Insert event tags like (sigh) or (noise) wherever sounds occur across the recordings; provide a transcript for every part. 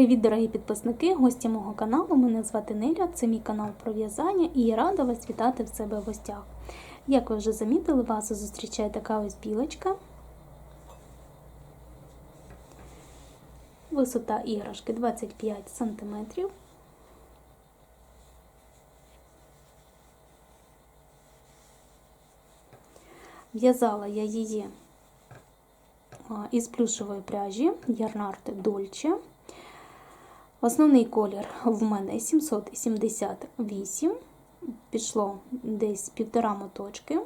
Привіт, дорогі підписники, гості мого каналу. Мене звати Неля, це мій канал про в'язання і я рада вас вітати в себе в гостях. Як ви вже замітили, вас зустрічає така ось білочка. Висота іграшки 25 см. В'язала я її із плюшевої пряжі Ярнарте Дольче. Основний колір в мене 778, пішло десь півтора моточки.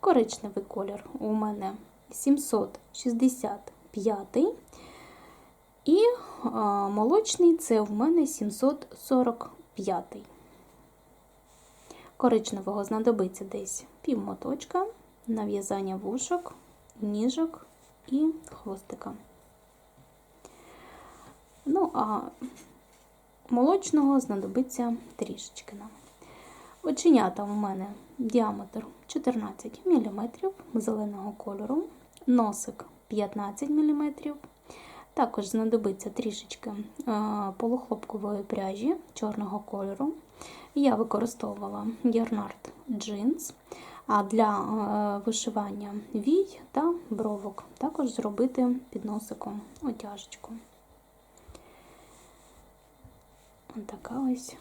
Коричневий колір у мене 765. І молочний це в мене 745. Коричневого знадобиться десь пів моточка на в'язання вушок, ніжок і хвостика. Ну, а молочного знадобиться трішечки нам. Оченята у мене діаметр 14 мм зеленого кольору, носик 15 мм. Також знадобиться трішечки полухлопкової пряжі чорного кольору. Я використовувала Ярнард джинс, для вишивання вій та бровок також зробити під носиком отяжечку. Така ось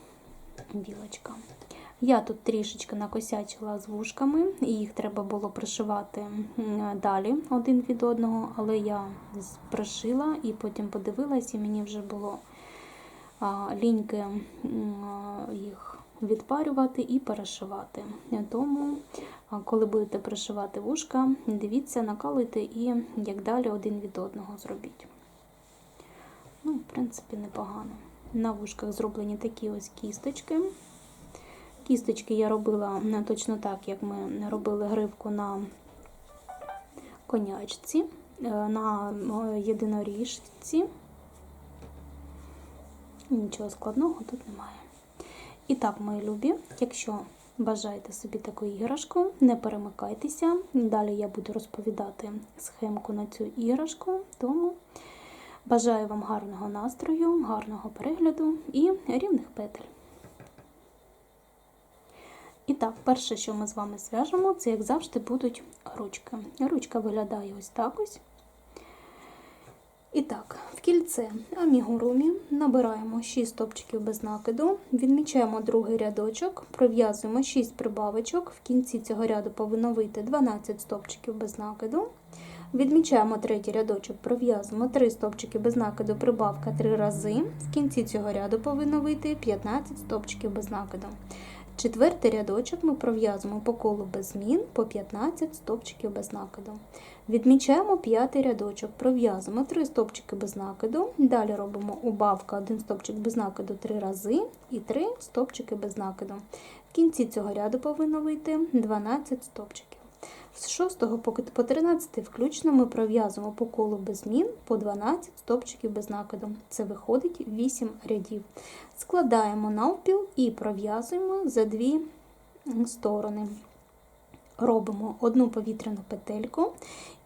білочка. Я тут трішечки накосячила з вушками, і їх треба було пришивати далі один від одного, але я пришила і потім подивилась, і мені вже було ліньки їх відпарювати і перешивати. Тому, коли будете пришивати вушка, дивіться, накалуйте і як далі один від одного зробіть. Ну, в принципі, непогано. На вушках зроблені такі ось кісточки. Кісточки я робила не точно так, як ми робили гривку на конячці, на єдиноріжці. Нічого складного тут немає. І так, мої любі, якщо бажаєте собі таку іграшку, не перемикайтеся. Далі я буду розповідати схемку на цю іграшку, тому. Бажаю вам гарного настрою, гарного перегляду і рівних петель. І так, перше, що ми з вами зв'яжемо, це, як завжди, будуть ручки. Ручка виглядає ось так ось. І так, в кільце амігурумі набираємо 6 стопчиків без накиду, відмічаємо другий рядочок, пров'язуємо 6 прибавочок, в кінці цього ряду повинно вийти 12 стопчиків без накиду. Відмічаємо третій рядочок, пров'язуємо 3 стовпчики без накиду, прибавка 3 рази. В кінці цього ряду повинно вийти 15 стовпчиків без накиду. Четвертий рядочок ми пров'язуємо по колу без змін по 15 стовпчиків без накиду. Відмічаємо п'ятий рядочок, пров'язуємо 3 стовпчики без накиду. Далі робимо убавка 1 стовпчик без накиду 3 рази і 3 стовпчики без накиду. В кінці цього ряду повинно вийти 12 стовпчиків. З 6 по 13 включно ми пров'язуємо по колу без змін по 12 стопчиків без накиду. Це виходить 8 рядів. Складаємо навпіл і пров'язуємо за дві сторони. Робимо одну повітряну петельку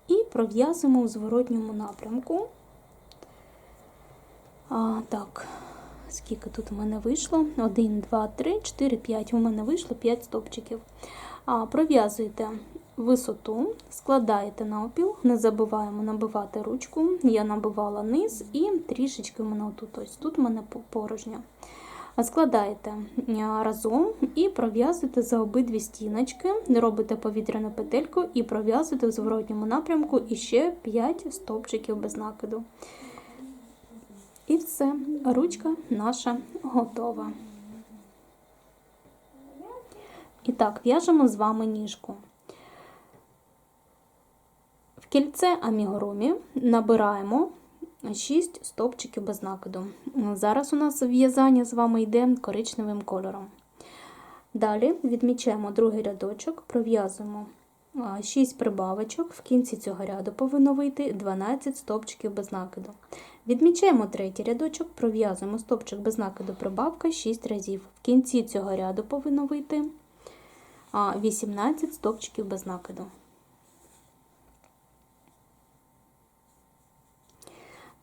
і пров'язуємо у зворотньому напрямку. А, Так, скільки тут у мене вийшло? 1, 2, 3, 4, 5. У мене вийшло 5 стопчиків. Пров'язуєте висоту, складаєте навпіл, не забуваємо набивати ручку. Я набивала низ і трішечки в мене тут ось тут в мене порожня. Складаєте разом і пров'язуєте за обидві стіночки, робите повітряну петельку і пров'язуєте в зворотньому напрямку і ще 5 стовпчиків без накиду. І все, ручка наша готова. І так, в'яжемо з вами ніжку. Кільце амігурумі набираємо 6 стовпчиків без накиду. Зараз у нас в'язання з вами йде коричневим кольором. Далі відмічаємо другий рядочок, пров'язуємо 6 прибавочок, в кінці цього ряду повинно вийти 12 стовпчиків без накиду. Відмічаємо третій рядочок, пров'язуємо стовпчик без накиду прибавка 6 разів. В кінці цього ряду повинно вийти 18 стовпчиків без накиду.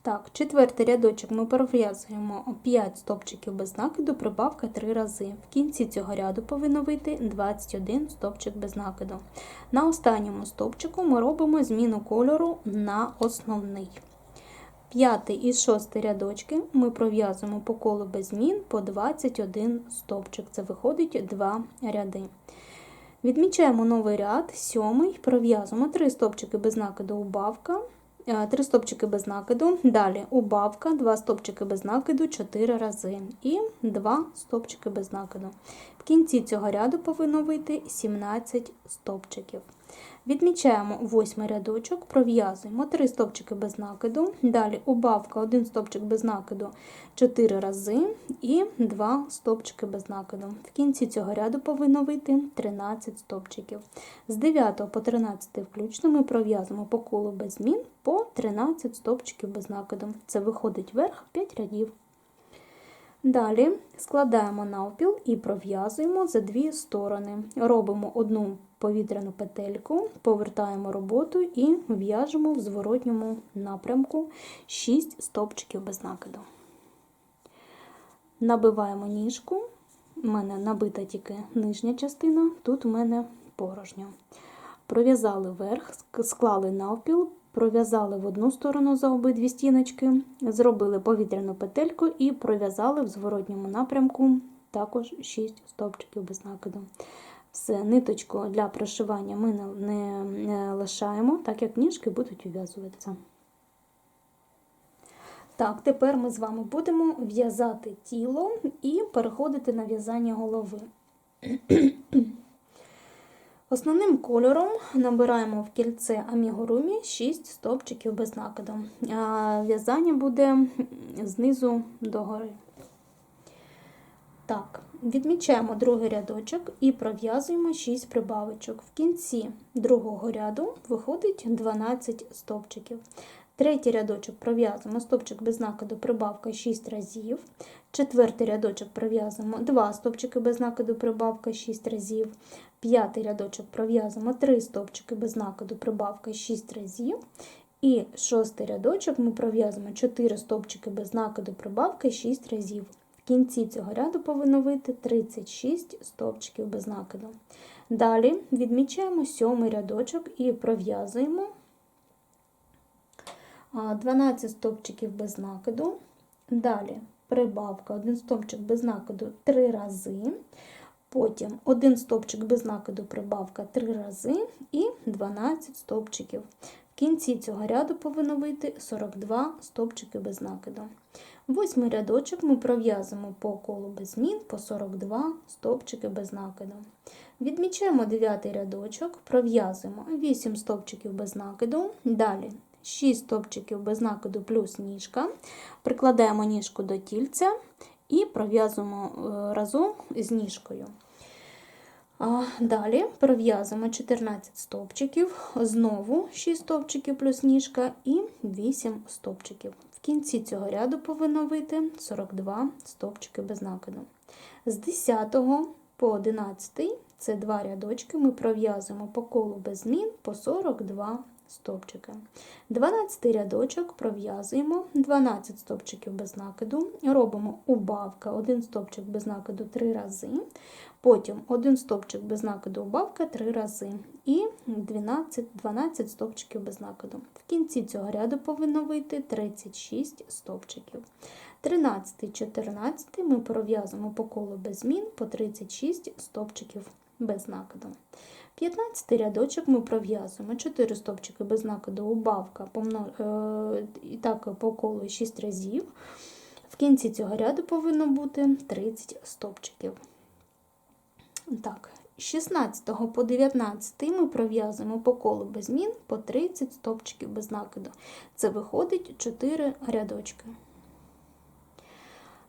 Так, четвертий рядочок ми пров'язуємо 5 стовпчиків без накиду, прибавка 3 рази. В кінці цього ряду повинно вийти 21 стовпчик без накиду. На останньому стовпчику ми робимо зміну кольору на основний. П'ятий і шостий рядочки ми пров'язуємо по колу без змін по 21 стовпчик. Це виходить 2 ряди. Відмічаємо новий ряд, сьомий, пров'язуємо 3 стовпчики без накиду убавка, 3 стопчики без накиду, далі убавка, 2 стопчики без накиду 4 рази. І 2 стопчики без накиду. Кінці цього ряду повинно вийти 17 стовпчиків. Відмічаємо восьмий рядочок, пров'язуємо 3 стовпчики без накиду, далі убавка, 1 стовпчик без накиду 4 рази і 2 стовпчики без накиду. В кінці цього ряду повинно вийти 13 стовпчиків. З 9 по 13 включно ми пров'язуємо по колу без змін по 13 стовпчиків без накиду. Це виходить вверх 5 рядів. Далі складаємо навпіл і пров'язуємо за дві сторони. Робимо одну повітряну петельку, повертаємо роботу і в'яжемо в зворотньому напрямку 6 стовпчиків без накиду. Набиваємо ніжку, у мене набита тільки нижня частина, тут у мене порожньо. Пров'язали верх, склали навпіл, пров'язали в одну сторону за обидві стіночки, зробили повітряну петельку і пров'язали в зворотньому напрямку також 6 стовпчиків без накиду. Все, ниточку для пришивання ми не лишаємо, так як ніжки будуть ув'язуватися. Так, тепер ми з вами будемо в'язати тіло і переходити на в'язання голови. Основним кольором набираємо в кільце амігурумі 6 стовпчиків без накиду. В'язання буде знизу догори. Так, відмічаємо другий рядочок і пров'язуємо 6 прибавочок. В кінці другого ряду виходить 12 стовпчиків. Третій рядочок пров'язуємо стовпчик без накиду, прибавка 6 разів. Четвертий рядочок пров'язуємо 2 стовпчики без накиду, прибавка 6 разів. П'ятий рядочок пров'язуємо 3 стовпчики без накиду, прибавка 6 разів. І шостий рядочок ми пров'язуємо 4 стовпчики без накиду, прибавка 6 разів. В кінці цього ряду повинно вийти 36 стовпчиків без накиду. Далі відмічаємо сьомий рядочок і пров'язуємо 12 стовпчиків без накиду. Далі прибавка, 1 стовпчик без накиду 3 рази. Потім 1 стовпчик без накиду, прибавка 3 рази і 12 стовпчиків. В кінці цього ряду повинно вийти 42 стовпчики без накиду. Восьмий рядочок ми пров'язуємо по колу без змін по 42 стовпчики без накиду. Відмічаємо 9 рядочок, пров'язуємо 8 стовпчиків без накиду. Далі 6 стовпчиків без накиду плюс ніжка. Прикладаємо ніжку до тільця і пров'язуємо разом з ніжкою. Далі пров'язуємо 14 стовпчиків, знову 6 стовпчиків плюс ніжка і 8 стовпчиків. В кінці цього ряду повинно вийти 42 стовпчики без накиду. З 10 по 11 це два рядочки, ми пров'язуємо по колу без змін по 42 стовпчики. 12 рядочок пров'язуємо 12 стовпчиків без накиду, робимо убавка, 1 стовпчик без накиду 3 рази, потім 1 стовпчик без накиду убавка 3 рази і 12 12 стовпчиків без накиду. В кінці цього ряду повинно вийти 36 стовпчиків. 13 14 ми пров'язуємо по колу без змін по 36 стовпчиків без накиду. 15 рядочок ми пров'язуємо 4 стовпчики без накиду убавка і так по колу 6 разів. В кінці цього ряду повинно бути 30 стовпчиків. Так, з 16 по 19 ми пров'язуємо по колу без змін по 30 стовпчиків без накиду. Це виходить 4 рядочки.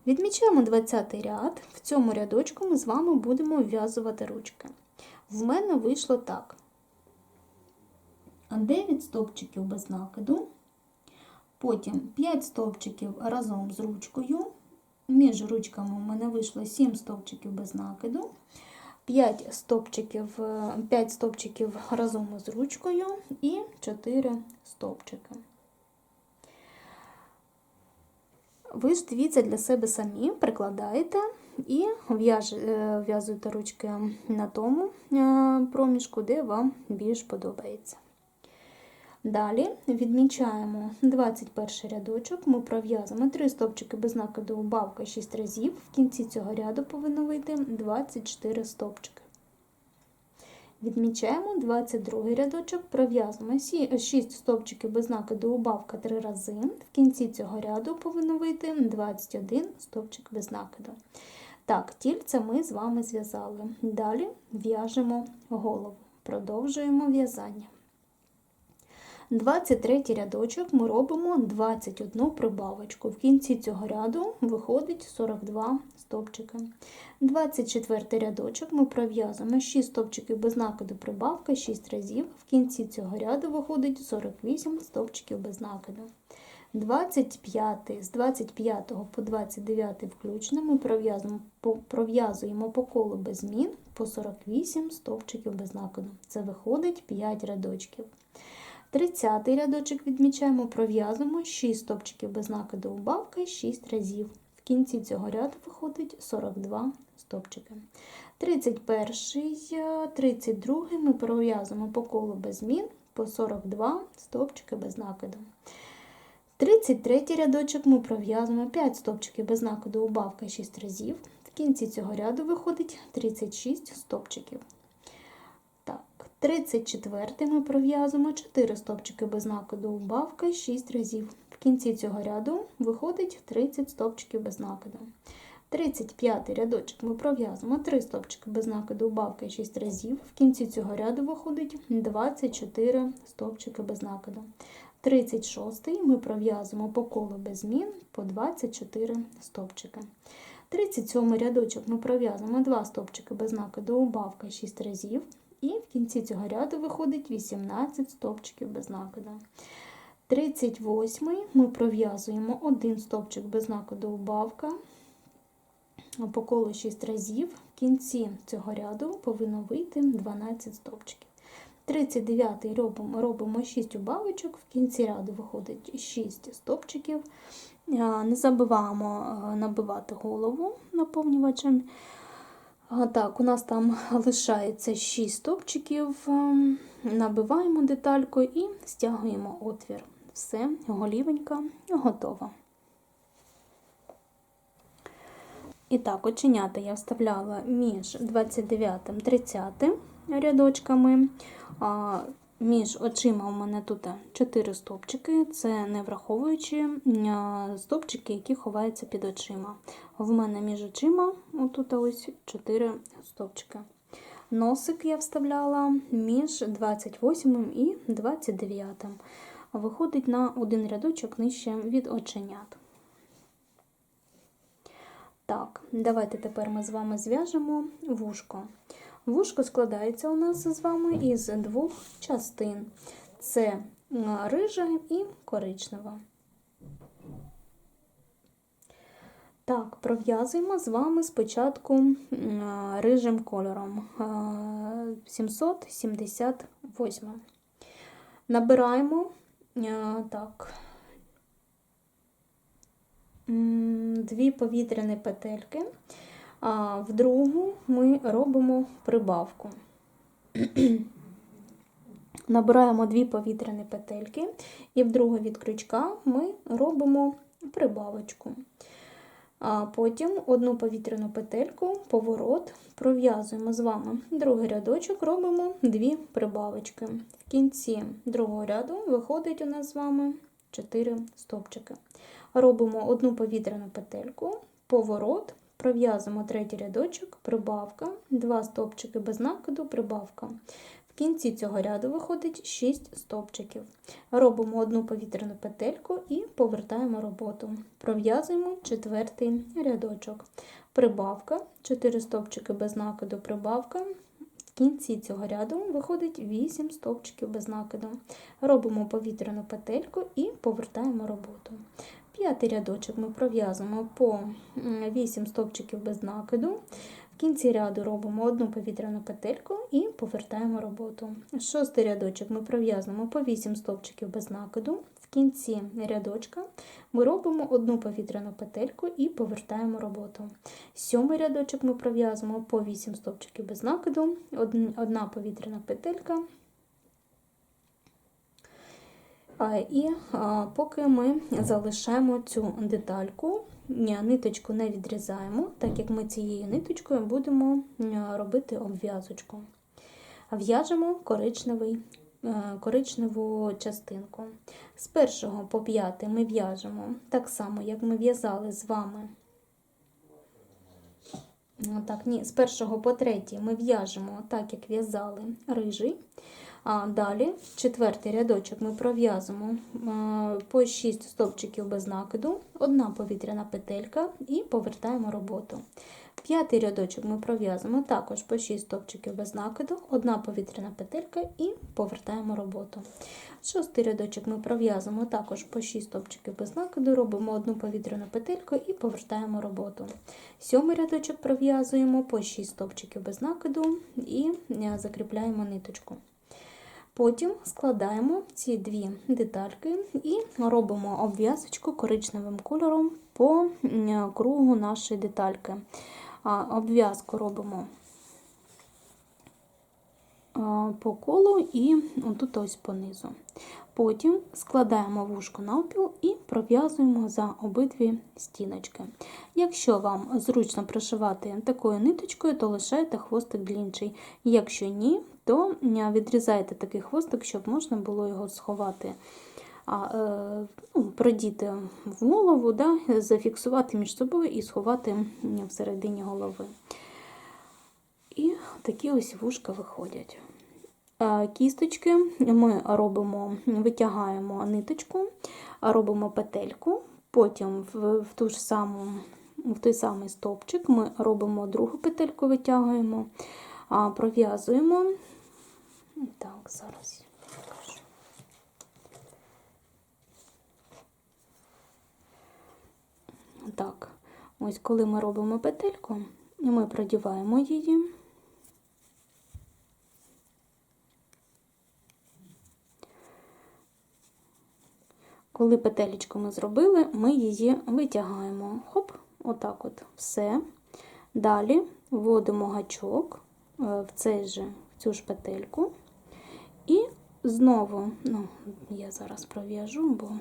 Відмічаємо 20 ряд. В цьому рядочку ми з вами будемо вв'язувати ручки. В мене вийшло так. 9 стовпчиків без накиду, потім 5 стовпчиків разом з ручкою. Між ручками у мене вийшло 7 стовпчиків без накиду, 5 стовпчиків, 5 стовпчиків разом з ручкою і 4 стовпчики. Ви ж дивіться для себе самі, прикладаєте і е, в'язуєте ручки на тому е, проміжку, де вам більш подобається. Далі відмічаємо 21 рядочок, ми пров'язуємо 3 стовпчики без накиду убавка 6 разів. В кінці цього ряду повинно вийти 24 стовпчики. Відмічаємо 22 рядочок, пров'язуємо 6 стовпчиків без накиду убавка 3 рази. В кінці цього ряду повинно вийти 21 стовпчик без накиду. Так, тільце ми з вами зв'язали. Далі в'яжемо голову. Продовжуємо в'язання. 23 рядочок ми робимо 21 прибавочку. В кінці цього ряду виходить 42 стовпчики. 24 рядочок ми пров'язуємо 6 стовпчиків без накиду прибавка 6 разів. В кінці цього ряду виходить 48 стовпчиків без накиду. 25 з 25 по 29 включно ми пров'язуємо по, колу без змін по 48 стовпчиків без накиду. Це виходить 5 рядочків. 30 рядочок відмічаємо, пров'язуємо 6 стовпчиків без накиду убавка 6 разів. В кінці цього ряду виходить 42 стовпчики. 31, 32 ми пров'язуємо по колу без змін по 42 стовпчики без накиду. 33 рядочок ми пров'язуємо 5 стовпчиків без накиду убавка 6 разів. В кінці цього ряду виходить 36 стовпчиків. Так, 34 ми пров'язуємо 4 стовпчики без накиду убавка 6 разів. В кінці цього ряду виходить 30 стовпчиків без накиду. 35 рядочок ми пров'язуємо 3 стовпчики без накиду убавка 6 разів. В кінці цього ряду виходить 24 стовпчики без накиду. 36 ми пров'язуємо по колу без змін по 24 стовпчики. 37 рядочок ми пров'язуємо 2 стовпчики без накиду убавка 6 разів. І в кінці цього ряду виходить 18 стовпчиків без накиду. 38 ми пров'язуємо 1 стовпчик без накиду убавка по колу 6 разів. В кінці цього ряду повинно вийти 12 стовпчиків. 39 робимо, робимо 6 убавочок, в кінці ряду виходить 6 стовпчиків. Не забуваємо набивати голову наповнювачем. Так, у нас там лишається 6 стовпчиків, набиваємо детальку і стягуємо отвір. Все, голівенька готова. І так, оченята я вставляла між 29 30 рядочками. Між очима у мене тут 4 стовпчики, це не враховуючи стовпчики, які ховаються під очима. В мене між очима отут ось 4 стовпчики. Носик я вставляла між 28 і 29. Виходить на один рядочок нижче від оченят. Так, давайте тепер ми з вами зв'яжемо вушко. Вушко складається у нас з вами із двох частин: це рижа і коричнева. Так, пров'язуємо з вами спочатку рижим кольором 778. Набираємо так, дві повітряні петельки. А в другу ми робимо прибавку. (clears throat) Набираємо дві повітряні петельки, і в другу від крючка ми робимо прибавочку. А потім одну повітряну петельку, поворот, пров'язуємо з вами другий рядочок, робимо дві прибавочки. В кінці другого ряду виходить у нас з вами 4 стовпчики. Робимо одну повітряну петельку, поворот, пров'язуємо третій рядочок, прибавка, два стовпчики без накиду, прибавка. В кінці цього ряду виходить 6 стовпчиків. Робимо одну повітряну петельку і повертаємо роботу. Пров'язуємо четвертий рядочок. Прибавка, 4 стовпчики без накиду, прибавка. В кінці цього ряду виходить 8 стовпчиків без накиду. Робимо повітряну петельку і повертаємо роботу. П'ятий рядочок ми пров'язуємо по 8 стовпчиків без накиду. В кінці ряду робимо одну повітряну петельку і повертаємо роботу. Шостий рядочок ми пров'язуємо по 8 стовпчиків без накиду. В кінці рядочка ми робимо одну повітряну петельку і повертаємо роботу. Сьомий рядочок ми пров'язуємо по 8 стовпчиків без накиду, одна повітряна петелька. А, І поки ми залишаємо цю детальку, ниточку не відрізаємо, так як ми цією ниточкою будемо робити обв'язочку. В'яжемо коричневий, е, коричневу частинку. З першого по п'ятий ми в'яжемо так само, як ми в'язали з вами. Так, ні, з першого по третій ми в'яжемо так, як в'язали рижий. Далі четвертий рядочок ми пров'язуємо по 6 стовпчиків без накиду, одна повітряна петелька і повертаємо роботу. П'ятий рядочок ми пров'язуємо також по 6 стовпчиків без накиду, одна повітряна петелька і повертаємо роботу. Шостий рядочок ми пров'язуємо також по 6 стовпчиків без накиду, робимо одну повітряну петельку і повертаємо роботу. Сьомий рядочок пров'язуємо по 6 стовпчиків без накиду і е, закріпляємо ниточку. Потім складаємо ці дві детальки і робимо обв'язочку коричневим кольором по кругу нашої детальки. Обв'язку робимо по колу і тут ось понизу. Потім складаємо вушко навпіл і пров'язуємо за обидві стіночки. Якщо вам зручно пришивати такою ниточкою, то лишайте хвостик длінший. Якщо ні, то відрізайте такий хвостик, щоб можна було його сховати, а, е, ну, продіти в голову, да, зафіксувати між собою і сховати всередині голови. І такі ось вушка виходять. Кісточки ми робимо, витягаємо ниточку, робимо петельку, потім в, в, ту ж саму, в той самий стовпчик ми робимо другу петельку, витягуємо, пров'язуємо. Так, зараз покажу. Так, ось коли ми робимо петельку, ми продіваємо її. Коли петелечку ми зробили, ми її витягаємо. Хоп, отак от все. Далі вводимо гачок е, в цей же, в цю ж петельку. І знову, ну, я зараз пров'яжу, бо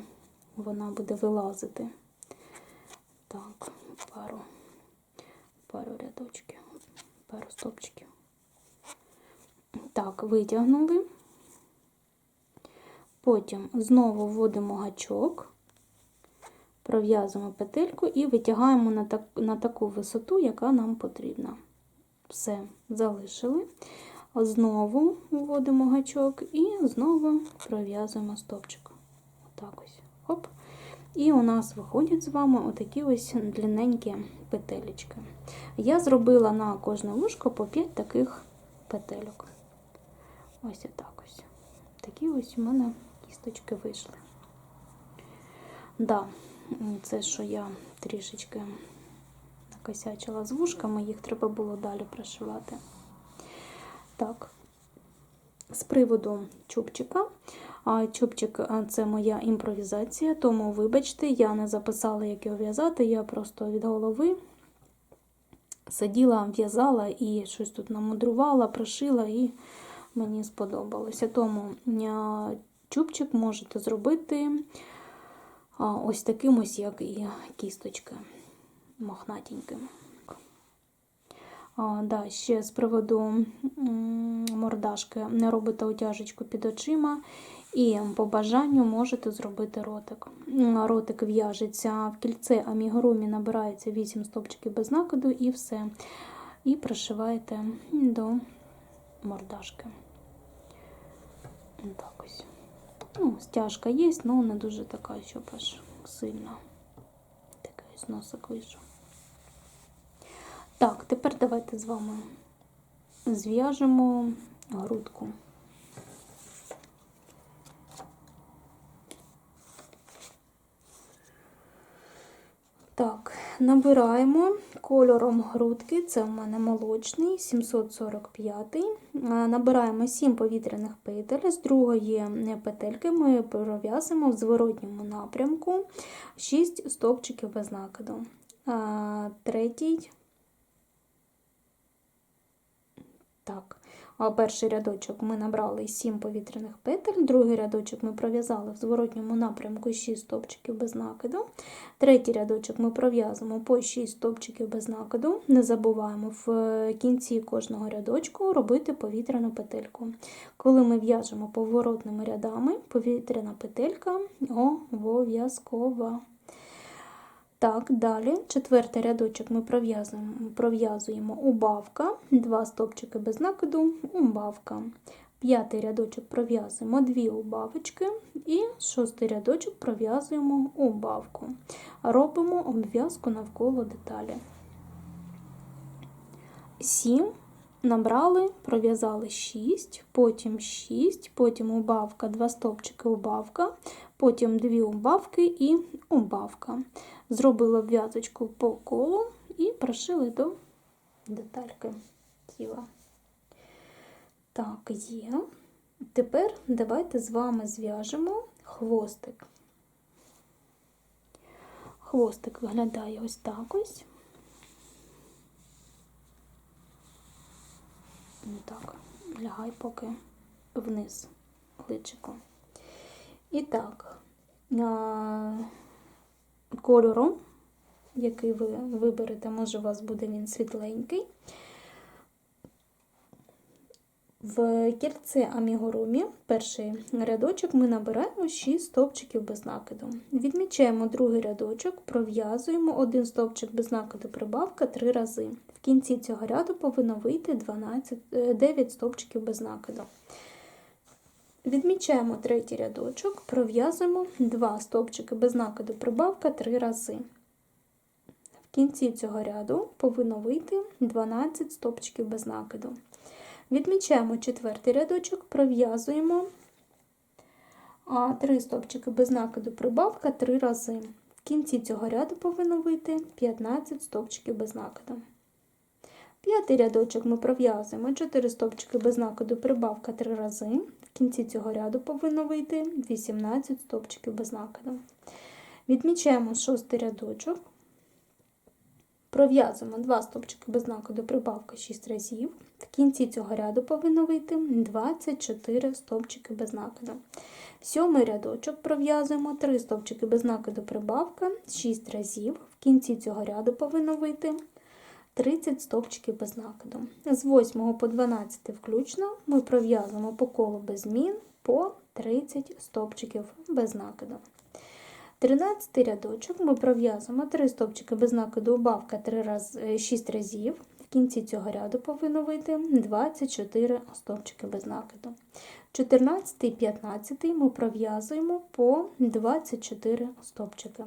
вона буде вилазити. Так, пару, пару рядочків, пару стопчиків. Так, витягнули. Потім знову вводимо гачок, пров'язуємо петельку і витягаємо на, так, на таку висоту, яка нам потрібна. Все, залишили. Знову вводимо гачок і знову пров'язуємо стовпчик. Отак ось. Хоп. І у нас виходять з вами отакі ось длинненькі петелечки. Я зробила на кожне вушко по 5 таких петельок. Ось отак ось. Такі ось у мене кісточки вийшли. Да, це що я трішечки накосячила з вушками, їх треба було далі прошивати. Так, з приводу чубчика. Чубчик це моя імпровізація, тому, вибачте, я не записала, як його в'язати, я просто від голови сиділа, в'язала і щось тут намудрувала, прошила, і мені сподобалося. Тому чубчик можете зробити ось таким ось, як і кісточки мохнатеньким. А, да, Ще з приводу мордашки не робите утяжечку під очима, і по бажанню можете зробити ротик. Ротик в'яжеться в кільце амігурумі, набирається 8 стопчиків без накиду і все. І пришиваєте до мордашки. Так ось. Ну, Стяжка є, але не дуже така, щоб аж сильно. Такий ось носик вийшов. Тепер давайте з вами зв'яжемо грудку. Так, набираємо кольором грудки, це у мене молочний, 745. А, Набираємо 7 повітряних петель. З другої петельки ми пров'язуємо в зворотньому напрямку 6 стовпчиків без накиду. Третій. Так. Перший рядочок ми набрали 7 повітряних петель, другий рядочок ми пров'язали в зворотньому напрямку 6 стовпчиків без накиду. Третій рядочок ми пров'язуємо по 6 стовпчиків без накиду. Не забуваємо в кінці кожного рядочку робити повітряну петельку. Коли ми в'яжемо поворотними рядами, повітряна петелька обов'язкова. Так, далі четвертий рядочок ми пров'язуємо пров'язуємо убавка, два стовпчики без накиду, убавка. П'ятий рядочок пров'язуємо дві убавочки і шостий рядочок пров'язуємо убавку. Робимо обв'язку навколо деталі. 7 набрали, пров'язали 6, потім 6, потім убавка, 2 стовпчики убавка, потім 2 убавки і убавка. Зробили обв'язочку по колу і прошили до детальки тіла. Так, є. Тепер давайте з вами зв'яжемо хвостик. Хвостик виглядає ось так ось. Ну так, лягай поки вниз личико. І так, кольором, який ви виберете, може, у вас буде він світленький. В кільце амігурумі перший рядочок ми набираємо 6 стовпчиків без накиду. Відмічаємо другий рядочок, пров'язуємо один стовпчик без накиду прибавка 3 рази. В кінці цього ряду повинно вийти 12, 9 стовпчиків без накиду. Відмічаємо третій рядочок, пров'язуємо 2 стовпчики без накиду прибавка 3 рази. В кінці цього ряду повинно вийти 12 стовпчиків без накиду. Відмічаємо четвертий рядочок, пров'язуємо 3 стовпчики без накиду прибавка 3 рази. В кінці цього ряду повинно вийти 15 стовпчиків без накиду. П'ятий рядочок ми пров'язуємо 4 стовпчики без накиду прибавка 3 рази. В кінці цього ряду повинно вийти 18 стовпчиків без накиду. Відмічаємо шостий рядочок. Пров'язуємо 2 стовпчики без накиду прибавка 6 разів. В кінці цього ряду повинно вийти 24 стовпчики без накиду. Сьомий рядочок пров'язуємо 3 стовпчики без накиду прибавка 6 разів. В кінці цього ряду повинно вийти 30 стовпчиків без накиду. З 8 по 12 включно ми пров'язуємо по колу без змін по 30 стовпчиків без накиду. 13 рядочок ми пров'язуємо 3 стовпчики без накиду убавка 3 раз, 6 разів. В кінці цього ряду повинно вийти 24 стовпчики без накиду. 14 і 15 ми пров'язуємо по 24 стовпчики.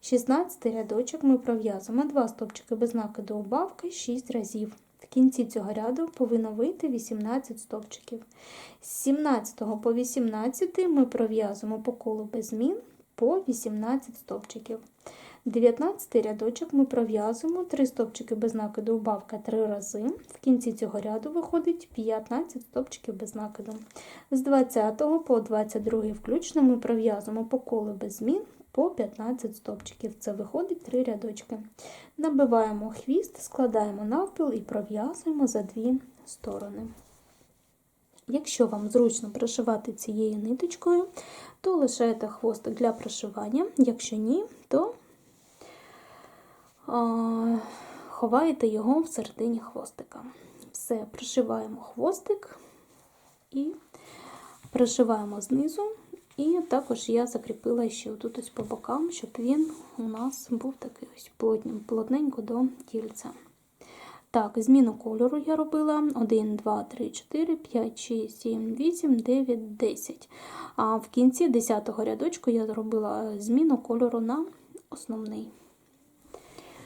16 рядочок ми пров'язуємо 2 стовпчики без накиду убавки 6 разів. В кінці цього ряду повинно вийти 18 стовпчиків. З 17 по 18 ми пров'язуємо по колу без змін по 18 стовпчиків. 19 рядочок ми пров'язуємо 3 стовпчики без накиду убавка 3 рази. В кінці цього ряду виходить 15 стовпчиків без накиду. З 20 по 22 включно ми пров'язуємо по колу без змін по 15 стовпчиків. Це виходить 3 рядочки. Набиваємо хвіст, складаємо навпіл і пров'язуємо за дві сторони. Якщо вам зручно пришивати цією ниточкою, то лишаєте хвостик для пришивання. Якщо ні, то а, ховаєте його в середині хвостика. Все, пришиваємо хвостик і пришиваємо знизу. І також я закріпила ще тут ось по бокам, щоб він у нас був такий ось плотненько до тільця. Так, зміну кольору я робила 1, 2, 3, 4, 5, 6, 7, 8, 9, 10. А в кінці 10-го рядочку я зробила зміну кольору на основний.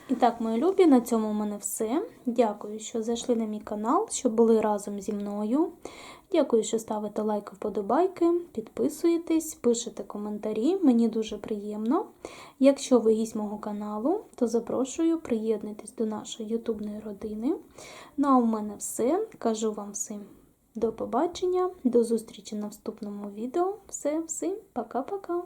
І так, мої любі, на цьому в мене все. Дякую, що зайшли на мій канал, що були разом зі мною. Дякую, що ставите лайки, вподобайки, підписуєтесь, пишете коментарі. Мені дуже приємно. Якщо ви гість мого каналу, то запрошую приєднатись до нашої ютубної родини. Ну а у мене все. Кажу вам всім до побачення, до зустрічі на наступному відео. Все, всім пока-пока.